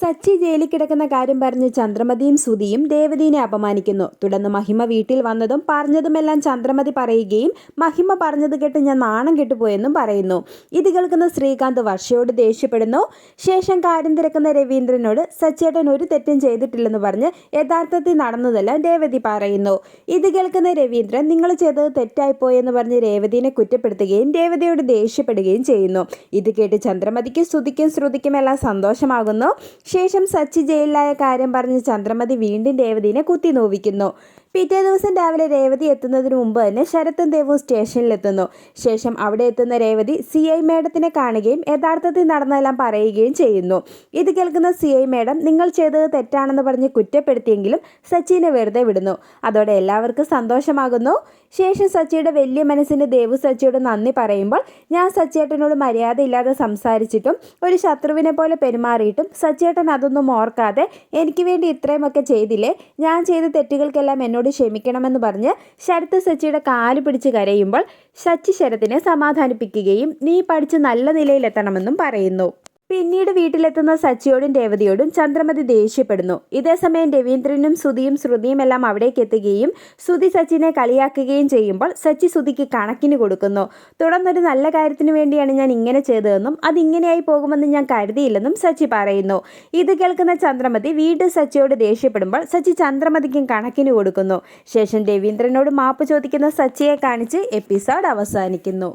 സച്ചി ജയിലിൽ കിടക്കുന്ന കാര്യം പറഞ്ഞ് ചന്ദ്രമതിയും സുധിയും ദേവതീനെ അപമാനിക്കുന്നു. തുടർന്ന് മഹിമ വീട്ടിൽ വന്നതും പറഞ്ഞതുമെല്ലാം ചന്ദ്രമതി പറയുകയും മഹിമ പറഞ്ഞത് കേട്ട് ഞാൻ നാണം കെട്ടുപോയെന്നും പറയുന്നു. ഇത് കേൾക്കുന്ന ശ്രീകാന്ത് വർഷയോട് ദേഷ്യപ്പെടുന്നു. ശേഷം കാര്യം തിരക്കുന്ന രവീന്ദ്രനോട് സച്ചേട്ടൻ ഒരു തെറ്റും ചെയ്തിട്ടില്ലെന്ന് പറഞ്ഞ് യഥാർത്ഥത്തിൽ നടന്നതെല്ലാം രേവതി പറയുന്നു. ഇത് കേൾക്കുന്ന രവീന്ദ്രൻ നിങ്ങൾ ചെയ്തത് തെറ്റായിപ്പോയെന്ന് പറഞ്ഞ് രേവതിനെ കുറ്റപ്പെടുത്തുകയും രേവതിയോട് ദേഷ്യപ്പെടുകയും ചെയ്യുന്നു. ഇത് കേട്ട് ചന്ദ്രമതിക്ക് ശ്രുതിക്കും ശ്രുതിക്കും എല്ലാം സന്തോഷമാകുന്നു. ശേഷം സച്ചി ജയിലിലായ കാര്യം പറഞ്ഞ് ചന്ദ്രമതി വീണ്ടും രേവതിനെ കുത്തി നോവിക്കുന്നു. പിറ്റേ ദിവസം രാവിലെ രേവതി എത്തുന്നതിന് മുമ്പ് തന്നെ ശരത്തും ദേവും സ്റ്റേഷനിലെത്തുന്നു. ശേഷം അവിടെ എത്തുന്ന രേവതി സി ഐ മേഡത്തിനെ കാണുകയും യഥാർത്ഥത്തിൽ നടന്നതെല്ലാം പറയുകയും ചെയ്യുന്നു. ഇത് കേൾക്കുന്ന സി ഐ മേഡം നിങ്ങൾ ചെയ്തത് തെറ്റാണെന്ന് പറഞ്ഞ് കുറ്റപ്പെടുത്തിയെങ്കിലും സച്ചിനെ വെറുതെ വിടുന്നു. അതോടെ എല്ലാവർക്കും സന്തോഷമാകുന്നു. ശേഷം സച്ചിയുടെ വലിയ മനസ്സിന് ദേവു സച്ചിയോട് നന്ദി പറയുമ്പോൾ ഞാൻ സച്ചേട്ടനോട് മര്യാദയില്ലാതെ സംസാരിച്ചിട്ടും ഒരു ശത്രുവിനെ പോലെ പെരുമാറിയിട്ടും സച്ചേട്ടൻ അതൊന്നും ഓർക്കാതെ എനിക്ക് വേണ്ടി ഇത്രയുമൊക്കെ ചെയ്തില്ലേ? ഞാൻ ചെയ്ത തെറ്റുകൾക്കെല്ലാം എന്നോട് ക്ഷമിക്കണമെന്ന് പറഞ്ഞ് ശരത്ത് സച്ചിയുടെ കാൽ പിടിച്ച് കരയുമ്പോൾ സച്ചി ശരത്തിനെ സമാധാനിപ്പിക്കുകയും നീ പഠിച്ച് നല്ല നിലയിലെത്തണമെന്നും പറയുന്നു. പിന്നീട് വീട്ടിലെത്തുന്ന സച്ചിയോടും രേവതിയോടും ചന്ദ്രമതി ദേഷ്യപ്പെടുന്നു. ഇതേസമയം രവീന്ദ്രനും സുധിയും ശ്രുതിയും എല്ലാം അവിടേക്ക് എത്തുകയും സുധി സച്ചിനെ കളിയാക്കുകയും ചെയ്യുമ്പോൾ സച്ചി സുധിക്ക് കണക്കിന് കൊടുക്കുന്നു. തുടർന്നൊരു നല്ല കാര്യത്തിന് വേണ്ടിയാണ് ഞാൻ ഇങ്ങനെ ചെയ്തതെന്നും അതിങ്ങനെയായി പോകുമെന്ന് ഞാൻ കരുതിയില്ലെന്നും സച്ചി പറയുന്നു. ഇത് കേൾക്കുന്ന ചന്ദ്രമതി വീണ്ടും സച്ചിയോട് ദേഷ്യപ്പെടുമ്പോൾ സച്ചി ചന്ദ്രമതിക്കും കണക്കിന് കൊടുക്കുന്നു. ശേഷം രവീന്ദ്രനോട് മാപ്പ് ചോദിക്കുന്ന സച്ചിയെ കാണിച്ച് എപ്പിസോഡ് അവസാനിക്കുന്നു.